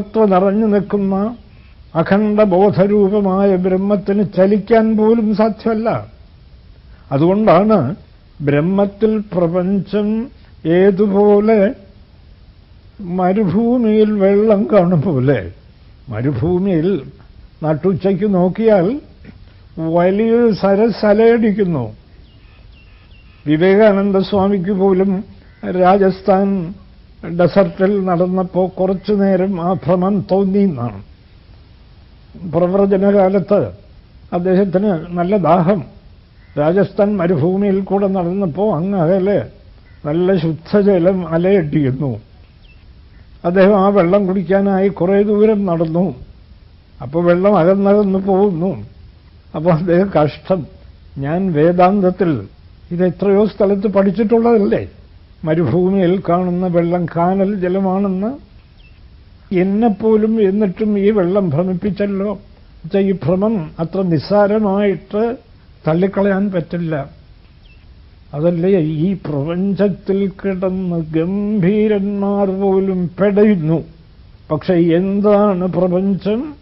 തത്വ നിറഞ്ഞു നിൽക്കുന്ന അഖണ്ഡ ബോധരൂപമായ ബ്രഹ്മത്തിന് ചലിക്കാൻ പോലും സാധ്യമല്ല. അതുകൊണ്ടാണ് ബ്രഹ്മത്തിൽ പ്രപഞ്ചം ഏതുപോലെ മരുഭൂമിയിൽ വെള്ളം കാണും പോലെ. മരുഭൂമിയിൽ നട്ടുച്ചയ്ക്ക് നോക്കിയാൽ വലിയൊരു സരസലയടിക്കുന്നു. വിവേകാനന്ദ സ്വാമിക്ക് പോലും രാജസ്ഥാൻ ഡെസർട്ടിൽ നടന്നപ്പോൾ കുറച്ചു നേരം ആ ഭ്രമം തോന്നി എന്നാണ്. പ്രവചനകാലത്ത് അദ്ദേഹത്തിന് നല്ല ദാഹം. രാജസ്ഥാൻ മരുഭൂമിയിൽ കൂടെ നടന്നപ്പോൾ അങ്ങ് അകലെ നല്ല ശുദ്ധജലം അലയട്ടിയിരുന്നു അദ്ദേഹം ആ വെള്ളം കുടിക്കാനായി കുറേ ദൂരം നടന്നു. അപ്പോൾ വെള്ളം അകന്നകന്ന് പോകുന്നു. അപ്പോൾ അദ്ദേഹം കഷ്ടം. ഞാൻ വേദാന്തത്തിൽ ഇത് എത്രയോ സ്ഥലത്ത് പഠിച്ചിട്ടുള്ളതല്ലേ? മരുഭൂമിയിൽ കാണുന്ന വെള്ളം കാനൽ ജലമാണെന്ന് എന്നെപ്പോലും എന്നിട്ടും ഈ വെള്ളം ഭ്രമിപ്പിച്ചല്ലോ. ഈ ഭ്രമം അത്ര നിസ്സാരമായിട്ട് തള്ളിക്കളയാൻ പറ്റില്ല. അതല്ലേ ഈ പ്രപഞ്ചത്തിൽ കിടന്ന് ഗംഭീരന്മാർ പോലും പെടയുന്നു. പക്ഷെ എന്താണ് പ്രപഞ്ചം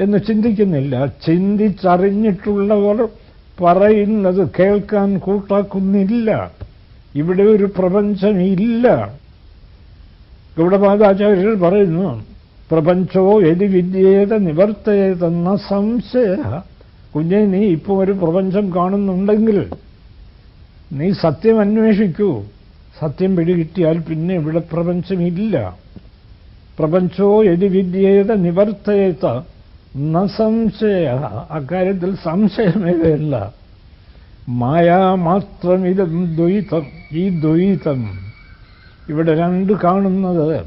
എന്ന് ചിന്തിക്കുന്നില്ല. ചിന്തിച്ചറിഞ്ഞിട്ടുള്ളവർ പറയുന്നത് കേൾക്കാൻ കൂട്ടാക്കുന്നില്ല. ഇവിടെ ഒരു പ്രപഞ്ചമില്ല. ഗൗഡപാദാചാര്യർ പറയുന്നു പ്രപഞ്ചോ യതി വിദ്യേത നിവർത്തേതെന്ന സംശയ കുഞ്ഞെ നീ ഇപ്പോൾ ഒരു പ്രപഞ്ചം കാണുന്നുണ്ടെങ്കിൽ നീ സത്യം അന്വേഷിക്കൂ. സത്യം പിടികിട്ടിയാൽ പിന്നെ ഇവിടെ പ്രപഞ്ചമില്ല. പ്രപഞ്ചോ യതി വിദ്യേത നിവർത്തേത ന സംശയ അക്കാര്യത്തിൽ സംശയമേ വേണ്ട മായാ മാത്രമിതം ദ്വൈതം ഈ ദ്വൈതം ഇവിടെ രണ്ട് കാണുന്നത്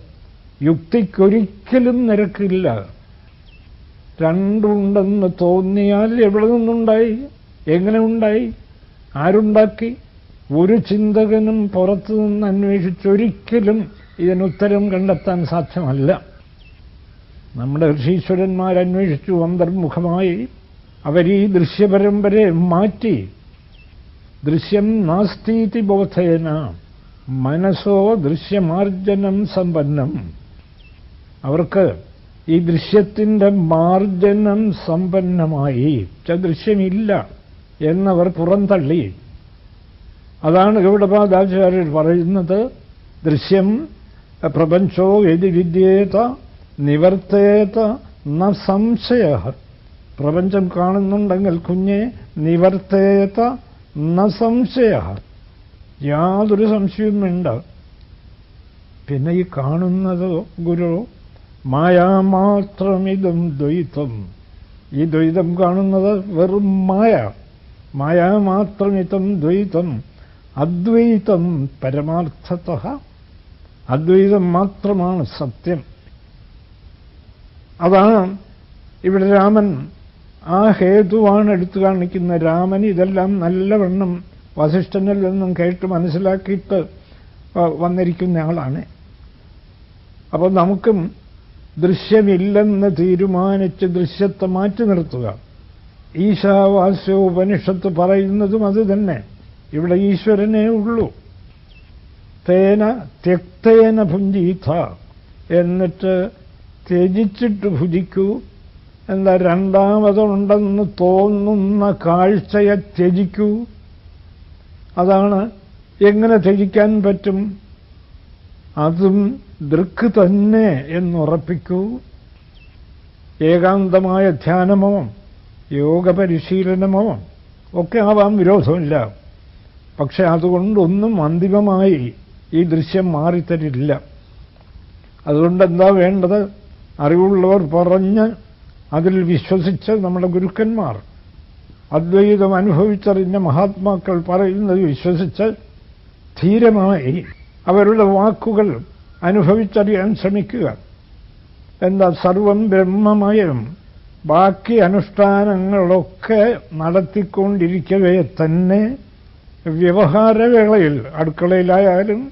യുക്തിക്കൊരിക്കലും നിരക്കില്ല. രണ്ടുണ്ടെന്ന് തോന്നിയാൽ എവിടെ നിന്നുണ്ടായി? എങ്ങനെ ഉണ്ടായി ആരുണ്ടാക്കി? ഒരു ചിന്തകനും പുറത്തു നിന്ന് അന്വേഷിച്ചൊരിക്കലും ഇതിനുത്തരം കണ്ടെത്താൻ സാധ്യമല്ല. നമ്മുടെ ഋഷീശ്വരന്മാരന്വേഷിച്ചു അന്തർമുഖമായി. അവരീ ദൃശ്യപരമ്പരയെ മാറ്റി ദൃശ്യം നാസ്തീതി ബോധേന. മനസ്സോ ദൃശ്യമാർജനം സമ്പന്നം. അവർക്ക് ഈ ദൃശ്യത്തിന്റെ മാർജനം സമ്പന്നമായി. ദൃശ്യമില്ല എന്നവർ പുറന്തള്ളി. അതാണ് ഗൗഡപാദാചാര്യർ പറയുന്നത്. ദൃശ്യം പ്രപഞ്ചോ യതി വിദ്യേത നിവർത്തേത ന സംശയ. പ്രപഞ്ചം കാണുന്നുണ്ടെങ്കിൽ കുഞ്ഞെ നിവർത്തേത ന സംശയ. യാതൊരു സംശയവും വേണ്ട. പിന്നെ ഈ കാണുന്നത് ഗുരു മായാമാത്രമിതും ദ്വൈതം. ഈ ദ്വൈതം കാണുന്നത് വെറും മായ. മായാമാത്രമിതം ദ്വൈതം. അദ്വൈതം പരമാർത്ഥത. അദ്വൈതം മാത്രമാണ് സത്യം. അതാണ് ഇവിടെ രാമൻ ആ ഹേതുവാണ് എടുത്തു കാണിക്കുന്ന രാമൻ ഇതെല്ലാം നല്ലവണ്ണം വസിഷ്ഠനിൽ നിന്നും കേട്ട് മനസ്സിലാക്കിയിട്ട് വന്നിരിക്കുന്ന ആളാണ്. അപ്പോൾ നമുക്കും ദൃശ്യമില്ലെന്ന് തീരുമാനിച്ച് ദൃശ്യത്തെ മാറ്റി നിർത്തുക. ഈശാവാസ്യോപനിഷത്ത് പറയുന്നതും അത് തന്നെ. ഇവിടെ ഈശ്വരനേ ഉള്ളൂ. തേന ത്യക്തേന ഭുഞ്ചീഥ എന്നിട്ട് ത്യജിച്ചിട്ട് ഭുജിക്കൂ. എന്താ രണ്ടാമതുണ്ടെന്ന് തോന്നുന്ന കാഴ്ചയെ ത്യജിക്കൂ. അതാണ് എങ്ങനെ ത്യജിക്കാൻ പറ്റും? അതും ദൃക്ക് തന്നെ എന്നുറപ്പിക്കൂ. ഏകാന്തമായ ധ്യാനമോ യോഗപരിശീലനമോ ഒക്കെ ആവാം വിരോധമില്ല. പക്ഷെ അതുകൊണ്ടൊന്നും അന്തിമമായി ഈ ദൃശ്യം മാറിത്തരില്ല. അതുകൊണ്ട് എന്താ വേണ്ടത്? അറിവുള്ളവർ പറഞ്ഞ് അതിൽ വിശ്വസിച്ച് നമ്മുടെ ഗുരുക്കന്മാർ. അദ്വൈതം അനുഭവിച്ചറിഞ്ഞ മഹാത്മാക്കൾ പറയുന്നത് വിശ്വസിച്ച് ധീരമായി അവരുടെ വാക്കുകൾ അനുഭവിച്ചറിയാൻ ശ്രമിക്കുക. എന്താ സർവം ബ്രഹ്മമയം? ബാക്കി അനുഷ്ഠാനങ്ങളൊക്കെ നടത്തിക്കൊണ്ടിരിക്കവേ തന്നെ. വ്യവഹാരവേളയിൽ അടുക്കളയിലായാലും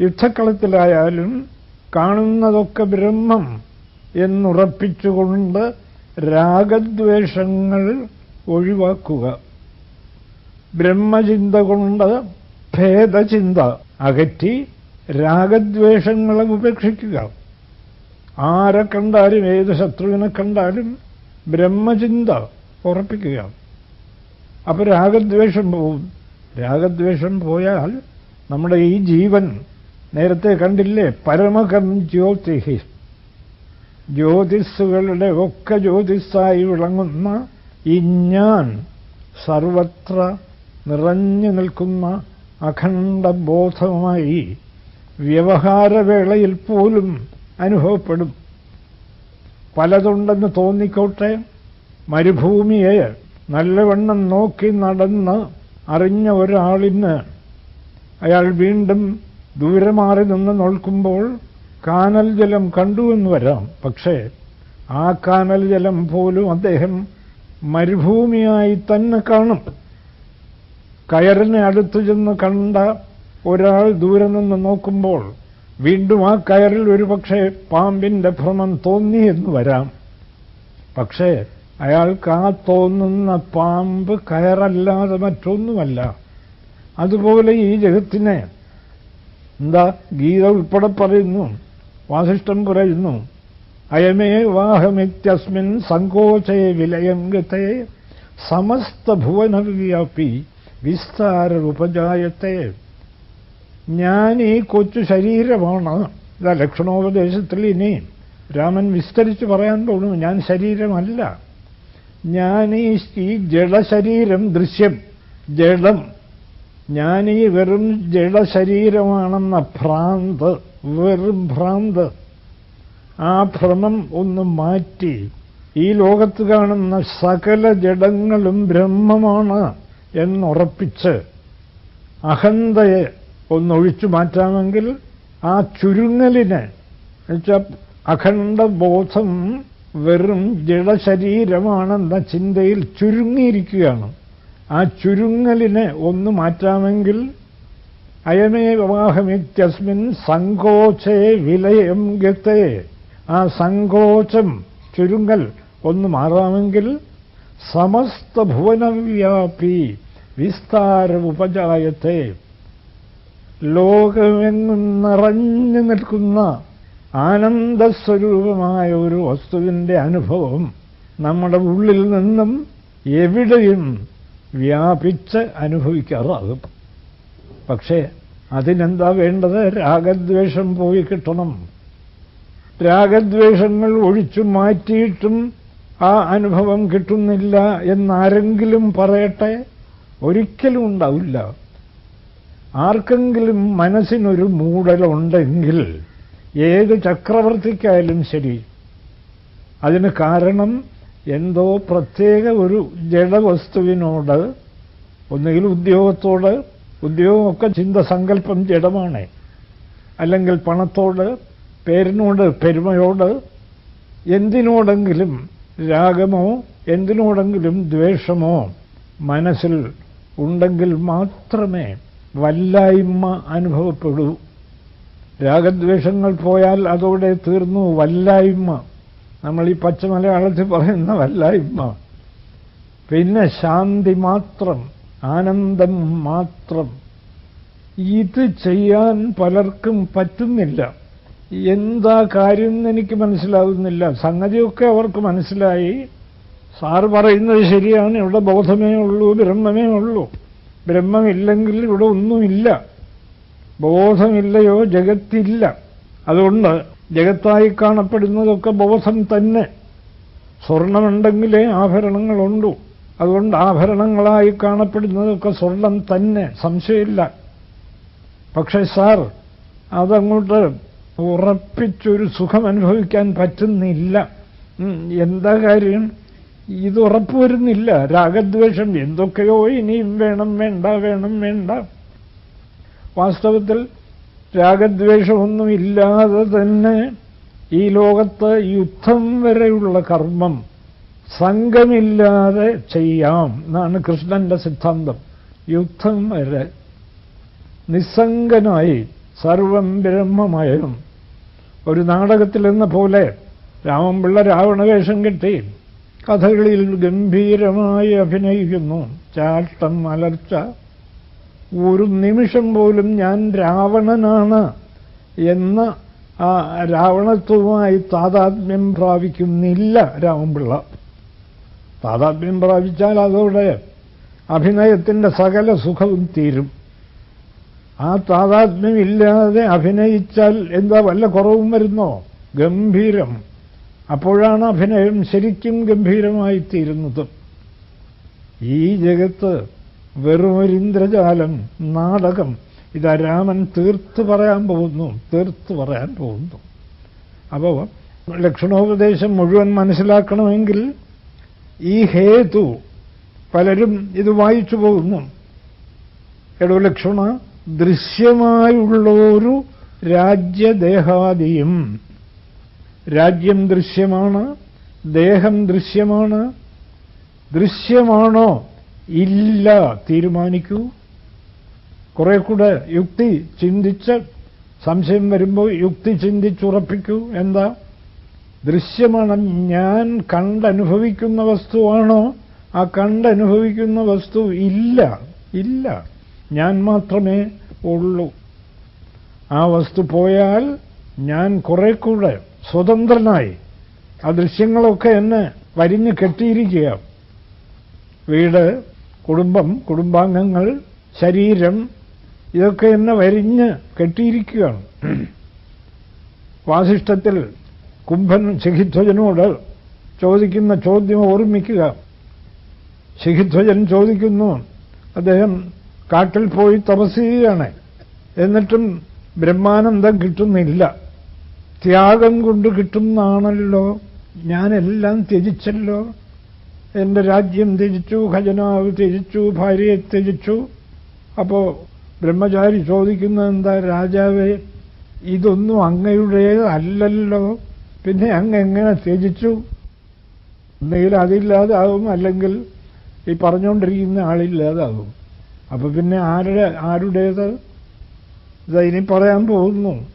യുദ്ധക്കളത്തിലായാലും കാണുന്നതൊക്കെ ബ്രഹ്മം എന്നുറപ്പിച്ചുകൊണ്ട് രാഗദ്വേഷങ്ങൾ ഒഴിവാക്കുക. ബ്രഹ്മചിന്ത കൊണ്ട് ഭേദചിന്ത അകറ്റി രാഗദ്വേഷങ്ങളെ ഉപേക്ഷിക്കുക. ആരെ കണ്ടാലും ഏത് ശത്രുവിനെ കണ്ടാലും ബ്രഹ്മചിന്ത ഉറപ്പിക്കുക. അപ്പൊ രാഗദ്വേഷം പോവും. രാഗദ്വേഷം പോയാൽ നമ്മുടെ ഈ ജീവൻ നേരത്തെ കണ്ടില്ലേ? പരമകം ജ്യോതിഹി. ജ്യോതിസ്സുകളുടെ ഒക്കെ ജ്യോതിസ്സായി വിളങ്ങുന്ന ഈ ഞാൻ സർവത്ര നിറഞ്ഞു നിൽക്കുന്ന അഖണ്ഡ ബോധമായി വ്യവഹാരവേളയിൽ പോലും അനുഭവപ്പെടും. പലതുണ്ടെന്ന് തോന്നിക്കോട്ടെ മരുഭൂമിയെ നല്ലവണ്ണം നോക്കി നടന്ന് അറിഞ്ഞ ഒരാളിന് അയാൾ വീണ്ടും ദൂരെ മാറി നിന്ന് നോക്കുമ്പോൾ കാനൽ ജലം കണ്ടുവെന്ന് വരാം. പക്ഷേ ആ കാനൽ ജലം പോലും അദ്ദേഹം മരുഭൂമിയായി തന്നെ കാണും. കയറിനെ അടുത്തു ചെന്ന് കണ്ട ഒരാൾ ദൂരെ നിന്ന് നോക്കുമ്പോൾ വീണ്ടും ആ കയറിൽ ഒരു പക്ഷേ പാമ്പിന്റെ ഭ്രമം തോന്നി എന്ന് വരാം. പക്ഷേ അയാൾക്ക് ആ തോന്നുന്ന പാമ്പ് കയറല്ലാതെ മറ്റൊന്നുമല്ല. അതുപോലെ ഈ ജഗത്തിനെ എന്താ ഗീത ഉൾപ്പെടെ പറയുന്നു വാസിഷ്ടം പറയുന്നു അയമേ വാഹമിത്യസ്മിൻ സങ്കോചേ വിലയം ഗതേ സമസ്ത ഭുവനവ്യാപി വിസ്താര ഉപജായത്തെ. ഞാൻ ഈ കൊച്ചു ശരീരമാണ്. ഇതാ ലക്ഷണോപദേശത്തിൽ ഇനി രാമൻ വിസ്തരിച്ച് പറയാൻ പോകുന്നു ഞാൻ ശരീരമല്ല. ഞാൻ ഈ ജഡശരീരം ദൃശ്യം ജഡം. ഈ വെറും ജഡശരീരമാണെന്ന ഭ്രാന്ത്. വെറും ഭ്രാന്ത്. ആ ഭ്രമം ഒന്ന് മാറ്റി. ഈ ലോകത്ത് കാണുന്ന സകല ജഡങ്ങളും ബ്രഹ്മമാണ് എന്നുറപ്പിച്ച് അഹന്തയെ ഒന്നൊഴിച്ചു മാറ്റാമെങ്കിൽ ആ ചുരുങ്ങലിനെ അഖണ്ഡ ബോധം വെറും ജഡശരീരമാണെന്ന ചിന്തയിൽ ചുരുങ്ങിയിരിക്കുകയാണ്. ആ ചുരുങ്ങലിനെ ഒന്ന് മാറ്റാമെങ്കിൽ അയമേ വിവാഹമിത്യസ്മിൻ സങ്കോചേ വിലയം ഗത്തെ ആ സങ്കോചം ചുരുങ്ങൽ ഒന്ന് മാറാമെങ്കിൽ സമസ്ത ഭുവനവ്യാപി വിസ്താര ഉപജായത്തെ ലോകമെങ്ങും നിറഞ്ഞു നിൽക്കുന്ന ആനന്ദസ്വരൂപമായ ഒരു വസ്തുവിന്റെ അനുഭവം നമ്മുടെ ഉള്ളിൽ നിന്നും എവിടെയും വ്യാപിച്ച് അനുഭവിക്കാറാകും. പക്ഷേ അതിനെന്താ വേണ്ടത്? രാഗദ്വേഷം പോയി കിട്ടണം. രാഗദ്വേഷങ്ങൾ ഒഴിച്ചു മാറ്റിയിട്ടും ആ അനുഭവം കിട്ടുന്നില്ല എന്നാരെങ്കിലും പറയട്ടെ? ഒരിക്കലും ഉണ്ടാവില്ല. ആർക്കെങ്കിലും മനസ്സിനൊരു മൂടലുണ്ടെങ്കിൽ ഏത് ചക്രവർത്തിക്കായാലും ശരി. അതിന് കാരണം എന്തോ പ്രത്യേക ഒരു ജഡവസ്തുവിനോട് ഒന്നുകിൽ ഉദ്യോഗത്തോട് ഉദ്യോഗമൊക്കെ ചിന്ത സങ്കല്പം ജഡമാണ്. അല്ലെങ്കിൽ പണത്തോട് പേരിനോട് പെരുമയോട് എന്തിനോടെങ്കിലും രാഗമോ എന്തിനോടെങ്കിലും ദ്വേഷമോ മനസ്സിൽ ഉണ്ടെങ്കിൽ മാത്രമേ വല്ലായ്മ അനുഭവപ്പെടൂ. രാഗദ്വേഷങ്ങൾ പോയാൽ അതോടെ തീർന്നു വല്ലായ്മ. നമ്മൾ ഈ പച്ച മലയാളത്തിൽ പറയുന്ന വല്ലായ്മ. പിന്നെ ശാന്തി മാത്രം. ആനന്ദം മാത്രം. ഇത് ചെയ്യാൻ പലർക്കും പറ്റുന്നില്ല. എന്താ കാര്യം എനിക്ക് മനസ്സിലാകുന്നില്ല സംഗതിയൊക്കെ അവർക്ക് മനസ്സിലായി. സാർ പറയുന്നത് ശരിയാണ്. ഇവിടെ ബോധമേ ഉള്ളൂ ബ്രഹ്മമേ ഉള്ളൂ. ബ്രഹ്മമില്ലെങ്കിൽ ഇവിടെ ഒന്നുമില്ല. ബോധമില്ലയോ ജഗത്തില്ല. അതുകൊണ്ട് ജഗത്തായി കാണപ്പെടുന്നതൊക്കെ ബോധം തന്നെ. സ്വർണമുണ്ടെങ്കിലേ ആഭരണങ്ങളുണ്ടു അതുകൊണ്ട് ആഭരണങ്ങളായി കാണപ്പെടുന്നതൊക്കെ സ്വർണം തന്നെ. സംശയമില്ല. പക്ഷേ സാർ അതങ്ങോട്ട് ഉറപ്പിച്ചൊരു സുഖം അനുഭവിക്കാൻ പറ്റുന്നില്ല എന്താ കാര്യം? ഇത് ഉറപ്പുവരുന്നില്ല. രാഗദ്വേഷം എന്തൊക്കെയോ ഇനിയും വേണം വേണ്ട വേണം വേണ്ട. വാസ്തവത്തിൽ രാഗദ്വേഷമൊന്നുമില്ലാതെ തന്നെ ഈ ലോകത്ത് യുദ്ധം വരെയുള്ള കർമ്മം സംഘമില്ലാതെ ചെയ്യാം എന്നാണ് കൃഷ്ണന്റെ സിദ്ധാന്തം. യുദ്ധം വരെ നിസ്സംഗനായി സർവം ബ്രഹ്മമായും ഒരു നാടകത്തിലെന്ന പോലെ രാമൻപിള്ള രാവണവേഷം കെട്ടി കഥകളിൽ ഗംഭീരമായി അഭിനയിക്കുന്നു. ചാട്ടം അലർച്ച. ഒരു നിമിഷം പോലും ഞാൻ രാവണനാണ് എന്ന ആ രാവണത്വമായി താതാത്മ്യം പ്രാപിക്കുന്നില്ല രാമൻപിള്ള. താതാത്മ്യം പ്രാപിച്ചാൽ അതോടെ അഭിനയത്തിന്റെ സകല സുഖവും തീരും. ആ താതാത്മ്യമില്ലാതെ അഭിനയിച്ചാൽ എന്താ വല്ല കുറവും വരുന്നോ? ഗംഭീരം. അപ്പോഴാണ് അഭിനയം ശരിക്കും ഗംഭീരമായി തീരുന്നത് ഈ ജഗത്ത് വെറുമൊരു ഇന്ദ്രജാലം നാടകം. ഇതാ രാമൻ തീർത്ത് പറയാൻ പോകുന്നു തീർത്ത് പറയാൻ പോകുന്നു. അപ്പോൾ ലക്ഷണോപദേശം മുഴുവൻ മനസ്സിലാക്കണമെങ്കിൽ ഈ ഹേതു പലരും ഇത് വായിച്ചു പോകുന്നു. ലക്ഷ്മണ ദൃശ്യമായുള്ളൊരു രാജ്യദേഹാദിയും. രാജ്യം ദൃശ്യമാണ് ദേഹം ദൃശ്യമാണ്. ദൃശ്യമാണോ ഇല്ല തീരുമാനിക്കൂ. കുറെ കൂടെ യുക്തി ചിന്തിച്ച് സംശയം വരുമ്പോൾ യുക്തി ചിന്തിച്ചുറപ്പിക്കൂ. എന്താ? ദൃശ്യമാണ് ഞാൻ കണ്ടനുഭവിക്കുന്ന വസ്തുവാണോ? ആ കണ്ടനുഭവിക്കുന്ന വസ്തു ഇല്ല. ഇല്ല. ഞാൻ മാത്രമേ ഉള്ളൂ. ആ വസ്തു പോയാൽ ഞാൻ കുറെ കൂടെ സ്വതന്ത്രനായി. ആ ദൃശ്യങ്ങളൊക്കെ എന്നെ വരിഞ്ഞു കെട്ടിയിരിക്കുക വീട് കുടുംബം കുടുംബാംഗങ്ങൾ ശരീരം ഇതൊക്കെ എന്നെ വരിഞ്ഞ് കെട്ടിയിരിക്കുകയാണ്. വാസിഷ്ടത്തിൽ കുംഭൻ ശിഖിധ്വജനോട് ചോദിക്കുന്ന ചോദ്യം ഓർമ്മിക്കുക. ശിഖിധ്വജൻ ചോദിക്കുന്നു അദ്ദേഹം കാട്ടിൽ പോയി തപസ് ചെയ്യുകയാണ് എന്നിട്ടും ബ്രഹ്മാനന്ദം കിട്ടുന്നില്ല. ത്യാഗം കൊണ്ട് കിട്ടുന്നതാണല്ലോ ഞാനെല്ലാം ത്യജിച്ചല്ലോ. എന്റെ രാജ്യം ത്യജിച്ചു ഖജനാവ് ത്യജിച്ചു ഭാര്യയെ ത്യജിച്ചു. അപ്പോ ബ്രഹ്മചാരി ചോദിക്കുന്നത് എന്താ രാജാവേ ഇതൊന്നും അങ്ങയുടേതല്ലല്ലോ. പിന്നെ അങ്ങ് എങ്ങനെ ത്യജിച്ചു. ഒന്നുകിൽ അതില്ലാതാവും അല്ലെങ്കിൽ ഈ പറഞ്ഞുകൊണ്ടിരിക്കുന്ന ആളില്ലാതാവും അപ്പൊ പിന്നെ ആരുടെ ആരുടേത്? ഇതാ ഇനി പറയാൻ പോകുന്നു.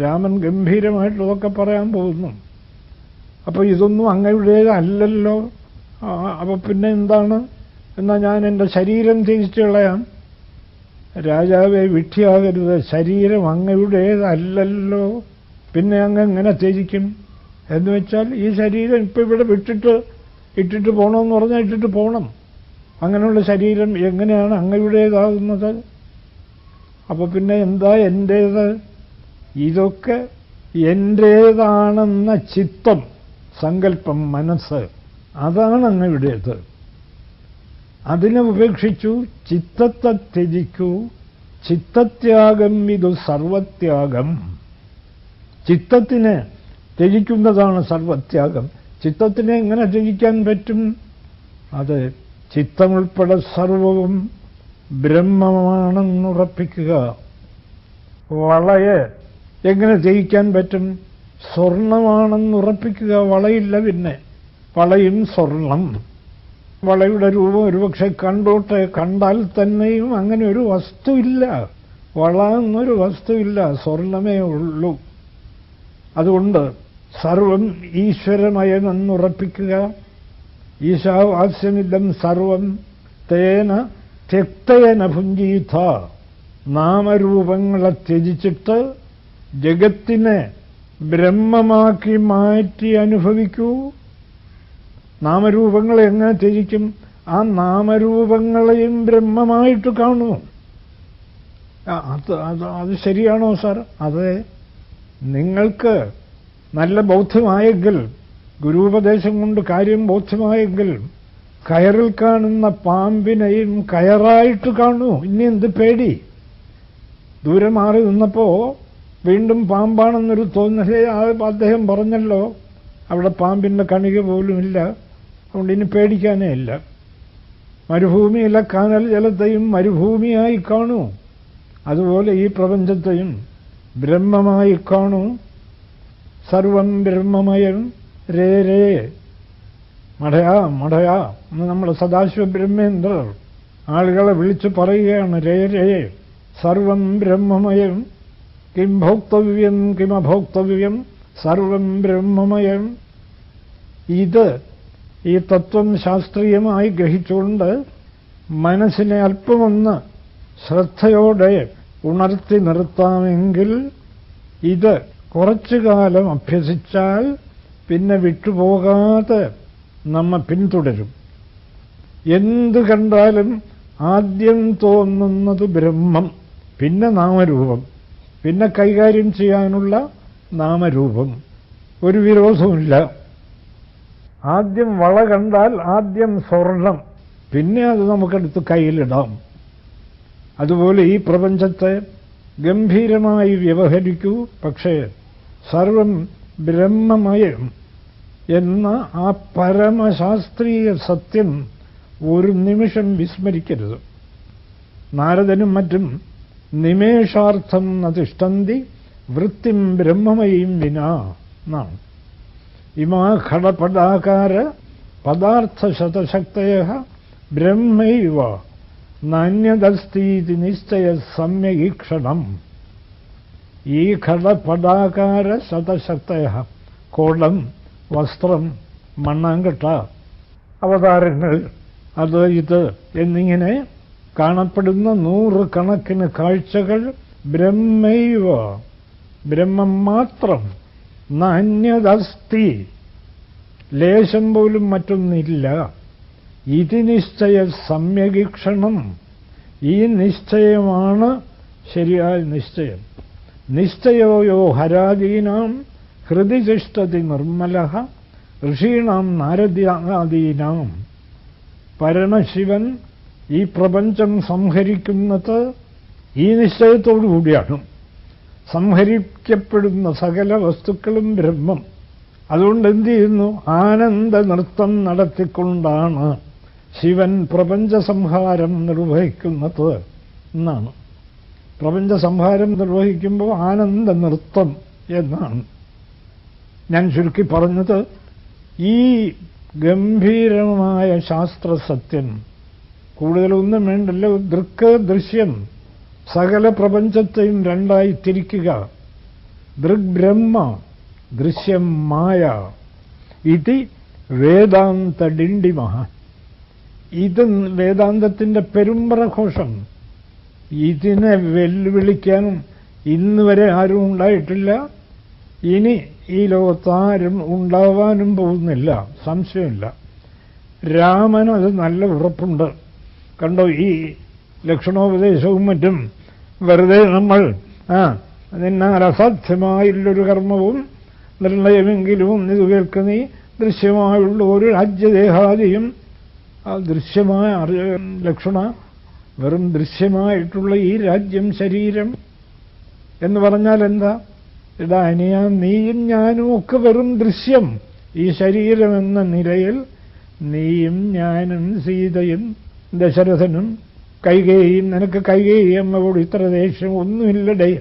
രാമൻ ഗംഭീരമായിട്ടുള്ളതൊക്കെ പറയാൻ പോകുന്നു. അപ്പൊ ഇതൊന്നും അങ്ങയുടേതല്ലല്ലോ. അപ്പൊ പിന്നെ എന്താണ്? എന്നാ ഞാൻ എന്റെ ശരീരം തിരിച്ചു കളയാം. രാജാവെ വിഡ്ഢിയാകരുത്. ശരീരം അങ്ങയുടേതല്ലല്ലോ. പിന്നെ അങ്ങ് എങ്ങനെ ത്യജിക്കും? എന്ന് വെച്ചാൽ ഈ ശരീരം ഇപ്പം ഇവിടെ വിട്ടിട്ട് ഇട്ടിട്ട് പോകണമെന്ന് പറഞ്ഞാൽ ഇട്ടിട്ട് പോകണം അങ്ങനെയുള്ള ശരീരം എങ്ങനെയാണ് അങ്ങയുടേതാകുന്നത്? അപ്പോൾ പിന്നെ എന്താ എന്റേത് ഇതൊക്കെ എന്റേതാണെന്ന ചിത്തം സങ്കല്പം മനസ്സ് അതാണ് അങ്ങയുടേത്. അതിനെ ഉപേക്ഷിച്ചു ചിത്തത്തെ ത്യജിക്കൂ ചിത്തത്യാഗം ഇതു സർവത്യാഗം. ചിത്തത്തിനെ ത്യജിക്കുന്നതാണ് സർവത്യാഗം. ചിത്തത്തിനെ എങ്ങനെ ത്യജിക്കാൻ പറ്റും? അത് ചിത്തമുൾപ്പെടെ സർവവും ബ്രഹ്മമാണെന്നുറപ്പിക്കുക വളയെ എങ്ങനെ ജയിക്കാൻ പറ്റും? സ്വർണമാണെന്നുറപ്പിക്കുക വളയില്ല പിന്നെ. വളയും സ്വർണം. വളയുടെ രൂപം ഒരുപക്ഷെ കണ്ടോട്ടെ. കണ്ടാൽ തന്നെയും അങ്ങനെ ഒരു വസ്തുവില്ല. വള എന്നൊരു വസ്തുവില്ല. സ്വർണമേ ഉള്ളൂ. അതുകൊണ്ട് സർവം ഈശ്വരമയമെന്നുറപ്പിക്കുക ഈശാവാസ്യമില്ലം സർവം തേന തെക്തയന ഭുഞ്ചീഥ നാമരൂപങ്ങളെ ത്യജിച്ചിട്ട് ജഗത്തിനെ ബ്രഹ്മമാക്കി മാറ്റി അനുഭവിക്കൂ. നാമരൂപങ്ങളെ എങ്ങനെ ത്യജിക്കും? ആ നാമരൂപങ്ങളെയും ബ്രഹ്മമായിട്ട് കാണൂ. അത് അത് ശരിയാണോ സാർ? അതെ. നിങ്ങൾക്ക് നല്ല ബോധ്യമായെങ്കിൽ ഗുരുപദേശം കൊണ്ട് കാര്യം ബോധ്യമായെങ്കിൽ കയറിൽ കാണുന്ന പാമ്പിനെയും കയറായിട്ട് കാണൂ. ഇനി എന്ത് പേടി? ദൂരെ മാറി നിന്നപ്പോ വീണ്ടും പാമ്പാണെന്നൊരു തോന്നലേ അദ്ദേഹം പറഞ്ഞല്ലോ. അവിടെ പാമ്പിന്റെ കണിക പോലുമില്ല അതുകൊണ്ട് ഇനി പേടിക്കാനേ ഇല്ല. മരുഭൂമിയിലെ കാനൽ ജലത്തെയും മരുഭൂമിയായി കാണൂ. അതുപോലെ ഈ പ്രപഞ്ചത്തെയും ബ്രഹ്മമായി കാണൂ. സർവം ബ്രഹ്മമയം രേ രേ. മടയാ മടയാ എന്ന് നമ്മൾ സദാശിവ ബ്രഹ്മേന്ദ്രർ ആളുകളെ വിളിച്ചു പറയുകയാണ്. രേ രേ. സർവം ബ്രഹ്മമയം. കിം ഭോക്തവ്യം കിം അഭോക്തവ്യം സർവം ബ്രഹ്മമയം. ഇത് ഈ തത്വം ശാസ്ത്രീയമായി ഗ്രഹിച്ചുകൊണ്ട് മനസ്സിനെ അല്പമൊന്ന് ശ്രദ്ധയോടെ ഉണർത്തി നിർത്താമെങ്കിൽ ഇത് കുറച്ചു കാലം അഭ്യസിച്ചാൽ പിന്നെ വിട്ടുപോകാതെ നമ്മ പിന്തുടരും. എന്തു കണ്ടാലും ആദ്യം തോന്നുന്നത് ബ്രഹ്മം പിന്നെ നാമരൂപം പിന്നെ കൈകാര്യം ചെയ്യാനുള്ള നാമരൂപം. ഒരു വിരോധമില്ല ആദ്യം വള കണ്ടാൽ ആദ്യം സ്വർണം പിന്നെ അത് നമുക്കെടുത്ത് കയ്യിലിടാം. അതുപോലെ ഈ പ്രപഞ്ചത്തെ ഗംഭീരമായി വ്യവഹരിക്കൂ. പക്ഷേ സർവം ബ്രഹ്മമയം എന്ന ആ പരമശാസ്ത്രീയ സത്യം ഒരു നിമിഷം വിസ്മരിക്കരുത്. നാരദനും മറ്റും നിമേഷാർത്ഥം നതിഷ്ടന്തി വൃത്തിം ബ്രഹ്മമയും വിനാ എന്നാണ് ഇമാ ഘടപടാകാര പദാർത്ഥശതശക്തയ ബ്രഹ്മൈവ നാന്യതസ്തീതി നിശ്ചയ സമ്യഗീക്ഷണം ഘടപടാകാര ശതശക്തയ കോളം വസ്ത്രം മണ്ണാങ്കട്ട അവതാരങ്ങൾ അത് ഇത് എന്നിങ്ങനെ കാണപ്പെടുന്ന നൂറുകണക്കിന് കാഴ്ചകൾ ബ്രഹ്മൈവ. ബ്രഹ്മം മാത്രം നാന്യതസ്തി ലേശം പോലും മറ്റൊന്നില്ല. ഇതി നിശ്ചയ സമ്യഗീക്ഷണം ഈ നിശ്ചയമാണ് ശരിയായ നിശ്ചയം. നിശ്ചയോയോ ഹരാദീനാം ഹൃദി തിഷ്ടതി നിർമ്മല ഋഷീണാം നാരദാദീനാം. പരമശിവൻ ഈ പ്രപഞ്ചം സംഹരിക്കുന്നത് ഈ നിശ്ചയത്തോടു കൂടിയാണ്. സംഹരിക്കപ്പെടുന്ന സകല വസ്തുക്കളും ബ്രഹ്മം. അതുകൊണ്ട് എന്ത് ചെയ്യുന്നു? ആനന്ദ നൃത്തം നടത്തിക്കൊണ്ടാണ്. ശിവൻ പ്രപഞ്ച സംഹാരം നിർവഹിക്കുന്നത് എന്നാണ്. പ്രപഞ്ച സംഹാരം നിർവഹിക്കുമ്പോൾ ആനന്ദ നൃത്തം എന്നാണ്. ഞാൻ ചുരുക്കി പറഞ്ഞത് ഈ ഗംഭീരമായ ശാസ്ത്ര സത്യം കൂടുതലൊന്നും വേണ്ടല്ലോ ദൃക്ക് ദൃശ്യം സകല പ്രപഞ്ചത്തെയും രണ്ടായി തിരിക്കുക. ദൃഗ്ബ്രഹ്മ ദൃശ്യം മായ. ഇതി വേദാന്ത ഡിണ്ടിമഹ. ഇത് വേദാന്തത്തിന്റെ പെരുമ്പറഘോഷം ഇതിനെ വെല്ലുവിളിക്കാനും ഇന്ന് വരെ ആരും ഉണ്ടായിട്ടില്ല. ഇനി ഈ ലോകത്ത് ആരും ഉണ്ടാവാനും പോകുന്നില്ല. സംശയമില്ല. രാമന് അത് നല്ല ഉറപ്പുണ്ട്. കണ്ടോ ഈ ലക്ഷണോപദേശവും മറ്റും വെറുതെ നമ്മൾ ആ നിന്നാൽ അസാധ്യമായുള്ളൊരു കർമ്മവും നിർണയമെങ്കിലും ഇത് കേൾക്കുന്നീ ദൃശ്യമായുള്ള ഒരു രാജ്യദേഹാദിയും ആ ദൃശ്യമായ ലക്ഷണ വെറും ദൃശ്യമായിട്ടുള്ള ഈ രാജ്യം ശരീരം എന്ന് പറഞ്ഞാൽ എന്താ? ഇതാ അനിയാ നീയും ഞാനും ഒക്കെ വെറും ദൃശ്യം. ഈ ശരീരമെന്ന നിലയിൽ നീയും ഞാനും സീതയും ദശരഥനും കൈകേയും നിനക്ക് കൈകേയമ്മയോട് ഇത്ര ദേഷ്യം ഒന്നുമില്ലടേ.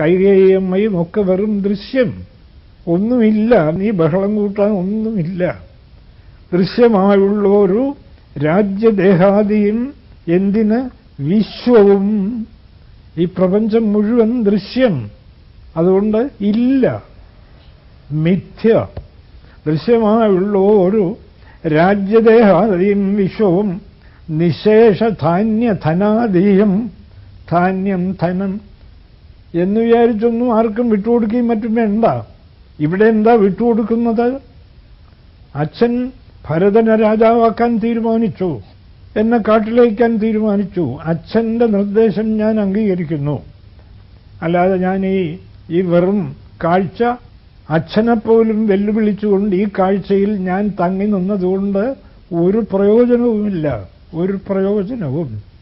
കൈകേയമ്മയും ഒക്കെ വെറും ദൃശ്യം. ഒന്നുമില്ല നീ ബഹളം കൂട്ടാൻ ഒന്നുമില്ല. ദൃശ്യമായുള്ള ഒരു രാജ്യദേഹാദിയും എന്തിന് വിശ്വവും? ഈ പ്രപഞ്ചം മുഴുവൻ ദൃശ്യം. അതുകൊണ്ട് ഇല്ല. മിഥ്യ. ദൃശ്യമായുള്ള ഒരു രാജ്യദേഹാദിയും വിശ്വവും നിശേഷ ധാന്യ ധനാദീയം ധാന്യം ധനം എന്ന് വിചാരിച്ചൊന്നും ആർക്കും വിട്ടുകൊടുക്കുകയും മറ്റും വേണ്ട. ഇവിടെ എന്താ വിട്ടുകൊടുക്കുന്നത്? അച്ഛൻ ഭരതനെ രാജാവാക്കാൻ തീരുമാനിച്ചു. എന്നെ കാട്ടിലയക്കാൻ തീരുമാനിച്ചു. അച്ഛന്റെ നിർദ്ദേശം ഞാൻ അംഗീകരിക്കുന്നു. അല്ലാതെ ഞാൻ ഈ ഈ വെറും കാഴ്ച അച്ഛനെപ്പോലും വെല്ലുവിളിച്ചുകൊണ്ട് ഈ കാഴ്ചയിൽ ഞാൻ തങ്ങി നിന്നതുകൊണ്ട് ഒരു പ്രയോജനവുമില്ല. ഒരു പ്രയോജനവും.